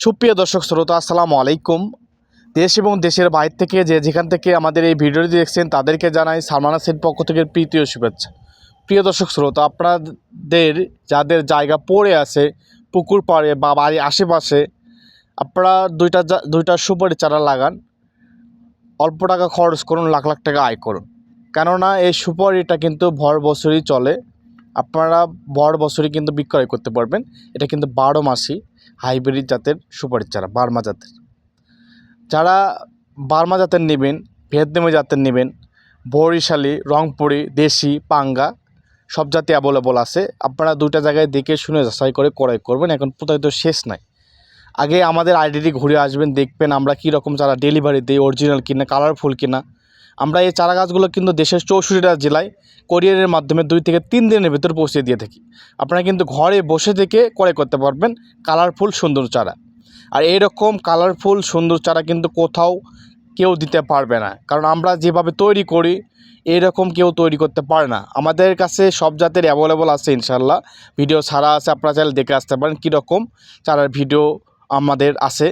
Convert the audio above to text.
সুপ্রিয় দর্শক শ্রোতা, আসসালামু আলাইকুম। দেশ এবং দেশের বাইরে থেকে যে যেখান থেকে আমাদের এই ভিডিওটি দেখছেন, তাদেরকে জানাই সালমানা সেন পক্ষ থেকে প্রীতি ও শুভেচ্ছা। প্রিয় দর্শক শ্রোতা, আপনাদের যাদের জায়গা পড়ে আছে, পুকুর পাড়ে বা বাড়ির আশেপাশে, আপনারা দুইটা দুইটা সুপারি চারা লাগান। অল্প টাকা খরচ করুন, লাখ লাখ টাকা আয় করুন। কেননা, এই সুপারিটা কিন্তু ভর বছরই চলে। আপনারা ভর বছরই কিন্তু বিক্রয় করতে পারবেন। এটা কিন্তু বারো মাসই। হাইব্রিড জাতের সুপারির চারা, বার্মা জাতের। যারা বার্মা জাতের নেবেন, ভিয়েতনামি জাতের নেবেন, বরিশালি, রংপুরি, দেশি, পাঙ্গা, সব জাতি অ্যাভেলেবল আছে। আপনারা দুইটা জায়গায় দেখে শুনে যাচাই করে ক্রয় করবেন। এখন প্রতারিত শেষ নাই। আগে আমাদের আইডিটি ঘুরে আসবেন, দেখবেন আমরা কী রকম চারা ডেলিভারি দিই অরিজিনাল কিনা কালারফুল কিনা। আমরা এই চারা গাছগুলো কিন্তু দেশের চৌষট্টিটা জেলায় কোরিয়ারের মাধ্যমে দুই থেকে তিন দিনের ভিতর পৌঁছে দিয়ে থাকি। আপনারা কিন্তু ঘরে বসে থেকে ক্রয় করতে পারবেন কালারফুল সুন্দর চারা। আর এইরকম কালারফুল সুন্দর চারা কিন্তু কোথাও কেউ দিতে পারবে না। কারণ আমরা যেভাবে তৈরি করি, এইরকম কেউ তৈরি করতে পারে না। আমাদের কাছে সব জাতের অ্যাভেলেবল আছে ইনশাল্লাহ ভিডিও ছাড়া আছে, আপনারা চাইলে দেখে আসতে পারেন কীরকম চারার ভিডিও আমাদের আছে।